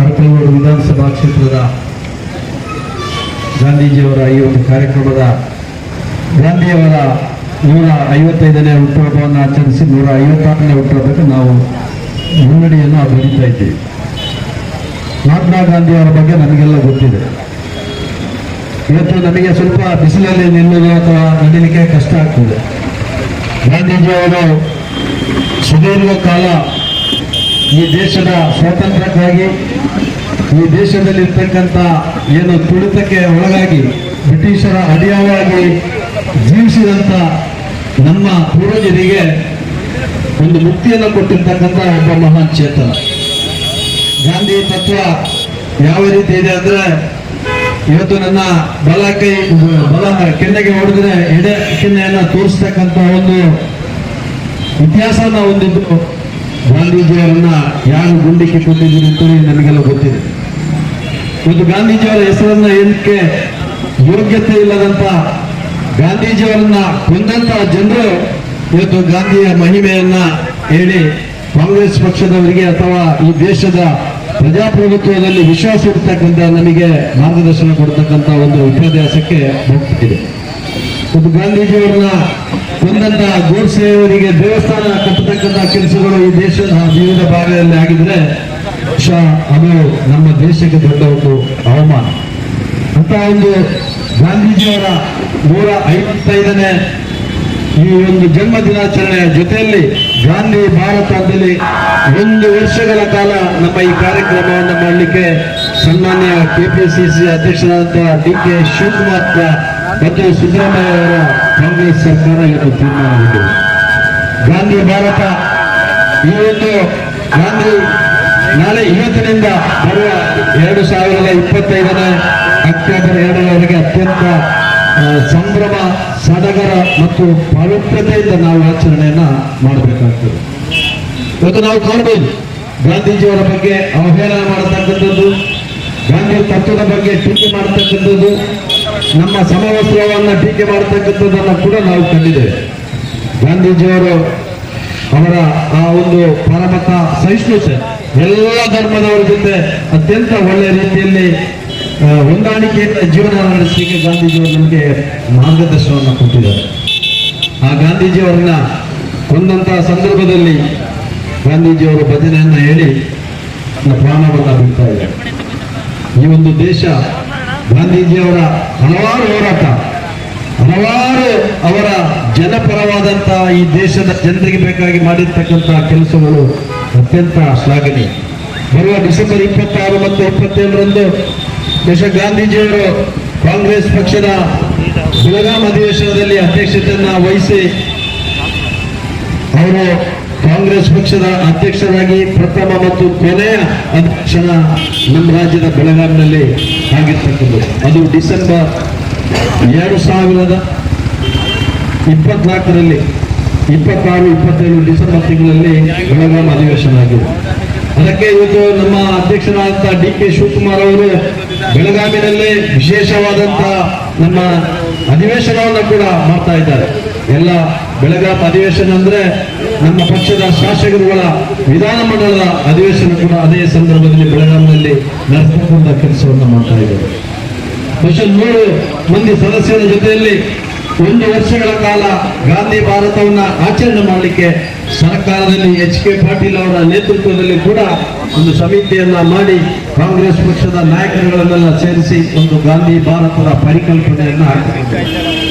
ಕಡಕಲೂರು ವಿಧಾನಸಭಾ ಕ್ಷೇತ್ರದ ಗಾಂಧೀಜಿಯವರ ಈ ಒಂದು ಕಾರ್ಯಕ್ರಮದ ಗಾಂಧಿಯವರ ನೂರ ಐವತ್ತೈದನೇ ಹುಟ್ಟುಹಬ್ಬವನ್ನು ಆಚರಿಸಿ ನೂರ ಐವತ್ತಾರನೇ ಹುಟ್ಟುಹಬ್ಬಕ್ಕೆ ನಾವು ಮುನ್ನಡೆಯನ್ನು ಅಭಿವೃದ್ಧಿ ಇದ್ದೀವಿ. ಮಹಾತ್ಮ ಗಾಂಧಿಯವರ ಬಗ್ಗೆ ನಮಗೆಲ್ಲ ಗೊತ್ತಿದೆ. ಇವತ್ತು ನಮಗೆ ಸ್ವಲ್ಪ ಬಿಸಿಲಲ್ಲಿ ನಿಲ್ಲೋದು ಅಥವಾ ನಡೀಲಿಕ್ಕೆ ಕಷ್ಟ ಆಗ್ತದೆ. ಗಾಂಧೀಜಿಯವರು ಸುದೀರ್ಘ ಕಾಲ ಈ ದೇಶದ ಸ್ವಾತಂತ್ರ್ಯಕ್ಕಾಗಿ, ಈ ದೇಶದಲ್ಲಿರ್ತಕ್ಕಂಥ ಏನು ತುಳಿತಕ್ಕೆ ಒಳಗಾಗಿ ಬ್ರಿಟಿಷರ ಅಡಿಯಾಳಾಗಿ ಜೀವಿಸಿದಂಥ ನಮ್ಮ ಪೂರ್ವಜರಿಗೆ ಒಂದು ಮುಕ್ತಿಯನ್ನು ಕೊಟ್ಟಿರ್ತಕ್ಕಂಥ ಒಬ್ಬ ಮಹಾನ್ ಚೇತನ. ಗಾಂಧಿ ತತ್ವ ಯಾವ ರೀತಿ ಇದೆ ಅಂದರೆ, ಇವತ್ತು ನನ್ನ ಬಲ ಕೈ, ಬಲ ಕೆನ್ನೆಗೆ ಹೊಡೆದ್ರೆ ಎಡೆ ಕೆನ್ನೆಯನ್ನು ತೋರಿಸ್ತಕ್ಕಂಥ ಒಂದು ಇತಿಹಾಸನ ಹೊಂದಿದ್ದು ಗಾಂಧೀಜಿಯವರನ್ನ ಯಾರು ಗುಂಡಿಕ್ಕೆ ಕೊಟ್ಟಿದ್ದೀರಿ ಅಂತ ನನಗೆಲ್ಲ ಗೊತ್ತಿದೆ. ಇವತ್ತು ಗಾಂಧೀಜಿಯವರ ಹೆಸರನ್ನ ಏನಕ್ಕೆ ಯೋಗ್ಯತೆ ಇಲ್ಲದಂತ ಗಾಂಧೀಜಿಯವರನ್ನ ಕೊಂದಂತ ಜನರು ಇವತ್ತು ಗಾಂಧಿಯ ಮಹಿಮೆಯನ್ನ ಹೇಳಿ ಕಾಂಗ್ರೆಸ್ ಪಕ್ಷದವರಿಗೆ ಅಥವಾ ಈ ದೇಶದ ಪ್ರಜಾಪ್ರಭುತ್ವದಲ್ಲಿ ವಿಶ್ವಾಸ ಇರ್ತಕ್ಕಂಥ ನಮಗೆ ಮಾರ್ಗದರ್ಶನ ಕೊಡ್ತಕ್ಕಂಥ ಒಂದು ವಿಪರ್ಯಾಸಕ್ಕೆ ಹೋಗ್ತಿದೆ ಗಾಂಧೀಜಿಯವರನ್ನ ಕೊಂದಂತ ಗೋಡ್ಸೆಯವರಿಗೆ ದೇವಸ್ಥಾನ ಕಟ್ಟತಕ್ಕಂಥ ಕೆಲಸಗಳು ಈ ದೇಶದ ವಿವಿಧ ಭಾಗದಲ್ಲಿ ಆಗಿದ್ರೆ ಅದು ನಮ್ಮ ದೇಶಕ್ಕೆ ದೊಡ್ಡ ಒಂದು ಅವಮಾನ. ಅಂತ ಒಂದು ಗಾಂಧೀಜಿಯವರ ನೂರ ಐವತ್ತೈದನೇ ಈ ಒಂದು ಜನ್ಮ ದಿನಾಚರಣೆಯ ಜೊತೆಯಲ್ಲಿ ಗಾಂಧಿ ಭಾರತದಲ್ಲಿ ಒಂದು ವರ್ಷಗಳ ಕಾಲ ನಮ್ಮ ಈ ಕಾರ್ಯಕ್ರಮವನ್ನು ಮಾಡಲಿಕ್ಕೆ ಸನ್ಮಾನ್ಯ ಕೆಪಿಸಿಸಿ ಅಧ್ಯಕ್ಷರಾದಂತಹ ಡಿ ಕೆ ಶಿವಕುಮಾರ್ ಮತ್ತು ಸಿದ್ದರಾಮಯ್ಯ ಅವರ ಕಾಂಗ್ರೆಸ್ ಸರ್ಕಾರ ಇವತ್ತು ತೀರ್ಮಾನಗೊಂಡಿದೆ ಗಾಂಧಿ ಭಾರತ ಒಂದು ಗಾಂಧಿ ನಾಳೆ ಇವತ್ತಿನಿಂದ ಬರುವ ಎರಡು ಸಾವಿರದ ಇಪ್ಪತ್ತೈದನೇ ಅಕ್ಟೋಬರ್ ಎರಡರವರೆಗೆ ಅತ್ಯಂತ ಸಂಭ್ರಮ, ಸಡಗರ ಮತ್ತು ಪವಿತ್ರತೆಯಿಂದ ನಾವು ಆಚರಣೆಯನ್ನ ಮಾಡಬೇಕಾಗ್ತದೆ. ಇವತ್ತು ನಾವು ಕಾಣಬಹುದು ಗಾಂಧೀಜಿಯವರ ಬಗ್ಗೆ ಅವಹೇಳನ ಮಾಡತಕ್ಕಂಥದ್ದು, ಗಾಂಧಿ ತತ್ವದ ಬಗ್ಗೆ ಟೀಕೆ ಮಾಡತಕ್ಕಂಥದ್ದು ನಮ್ಮ ಸಮವಸ್ತ್ರವನ್ನು ಟೀಕೆ ಮಾಡತಕ್ಕಂಥದ್ದನ್ನು ಕೂಡ ನಾವು ಕಂಡಿದ್ದೇವೆ. ಗಾಂಧೀಜಿಯವರು ಅವರ ಆ ಒಂದು ಪರಮತ ಸಹಿಷ್ಣುತೆ, ಎಲ್ಲ ಧರ್ಮದವರ ಜೊತೆ ಅತ್ಯಂತ ಒಳ್ಳೆಯ ರೀತಿಯಲ್ಲಿ ಹೊಂದಾಣಿಕೆಯಿಂದ ಜೀವನ ನಡೆಸಲಿಕ್ಕೆ ಗಾಂಧೀಜಿಯವರು ನಮಗೆ ಮಾರ್ಗದರ್ಶನವನ್ನು ಕೊಟ್ಟಿದ್ದಾರೆ. ಆ ಗಾಂಧೀಜಿಯವರನ್ನ ಕೊಂದಂತಹ ಸಂದರ್ಭದಲ್ಲಿ ಗಾಂಧೀಜಿಯವರು ಭಜನೆಯನ್ನು ಹೇಳಿ ಪ್ರಾಣವನ್ನ ಬಿಡ್ತಾ ಇದ್ದಾರೆ. ಈ ಒಂದು ದೇಶ ಗಾಂಧೀಜಿಯವರ ಹಲವಾರು ಹೋರಾಟ, ಹಲವಾರು ಅವರ ಜನಪರವಾದಂತಹ ಈ ದೇಶದ ಜನರಿಗೆ ಬೇಕಾಗಿ ಮಾಡಿರ್ತಕ್ಕಂತಹ ಕೆಲಸಗಳು ಅತ್ಯಂತ ಶ್ಲಾಘನೀಯ. ಬರುವ ಡಿಸೆಂಬರ್ ಇಪ್ಪತ್ತಾರು ಮತ್ತು ಇಪ್ಪತ್ತೇಳರಂದು ದೇಶ ಗಾಂಧೀಜಿಯವರು ಕಾಂಗ್ರೆಸ್ ಪಕ್ಷದ ಬೆಳಗಾಂ ಅಧಿವೇಶನದಲ್ಲಿ ಅಧ್ಯಕ್ಷತೆಯನ್ನು ವಹಿಸಿ ಅವರು ಕಾಂಗ್ರೆಸ್ ಪಕ್ಷದ ಅಧ್ಯಕ್ಷರಾಗಿ ಪ್ರಥಮ ಮತ್ತು ಕೊನೆಯ ಅಧ್ಯಕ್ಷ ನಮ್ಮ ರಾಜ್ಯದ ಬೆಳಗಾವಿನಲ್ಲಿ ಆಗಿರ್ತಕ್ಕಂಥದ್ದು. ಅದು ಡಿಸೆಂಬರ್ ಎರಡು ಸಾವಿರದ ಇಪ್ಪತ್ನಾಲ್ಕರಲ್ಲಿ, ಇಪ್ಪತ್ತಾರು, ಇಪ್ಪತ್ತೇಳು ಡಿಸೆಂಬರ್ ತಿಂಗಳಲ್ಲಿ ಬೆಳಗಾಂ ಅಧಿವೇಶನ ಆಗಿದೆ. ಅದಕ್ಕೆ ಇವತ್ತು ನಮ್ಮ ಅಧ್ಯಕ್ಷರಾದಂಥ ಡಿ ಕೆ ಶಿವಕುಮಾರ್ ಅವರು ಬೆಳಗಾವಿನಲ್ಲಿ ವಿಶೇಷವಾದಂಥ ನಮ್ಮ ಅಧಿವೇಶನವನ್ನು ಕೂಡ ಮಾಡ್ತಾ ಇದ್ದಾರೆ. ಎಲ್ಲ ಬೆಳಗಾಂ ಅಧಿವೇಶನ ಅಂದ್ರೆ ನಮ್ಮ ಪಕ್ಷದ ಶಾಸಕರುಗಳ ವಿಧಾನಮಂಡಲದ ಅಧಿವೇಶನ ಕೂಡ ಅದೇ ಸಂದರ್ಭದಲ್ಲಿ ಬೆಳಗಾವಿನಲ್ಲಿ ನಡೆಸತಕ್ಕಂಥ ಕೆಲಸವನ್ನು ಮಾಡ್ತಾ ಇದ್ದಾರೆ. ಬಹುಶಃ ನೂರು ಮಂದಿ ಸದಸ್ಯರ ಜೊತೆಯಲ್ಲಿ ಒಂದು ವರ್ಷಗಳ ಕಾಲ ಗಾಂಧಿ ಭಾರತವನ್ನ ಆಚರಣೆ ಮಾಡಲಿಕ್ಕೆ ಸರ್ಕಾರದಲ್ಲಿ ಎಚ್ ಕೆ ಪಾಟೀಲ್ ಅವರ ನೇತೃತ್ವದಲ್ಲಿ ಕೂಡ ಒಂದು ಸಮಿತಿಯನ್ನ ಮಾಡಿ ಕಾಂಗ್ರೆಸ್ ಪಕ್ಷದ ನಾಯಕರುಗಳನ್ನೆಲ್ಲ ಸೇರಿಸಿ ಒಂದು ಗಾಂಧಿ ಭಾರತದ ಪರಿಕಲ್ಪನೆಯನ್ನ ಹಾಕಿದ್ದಾರೆ.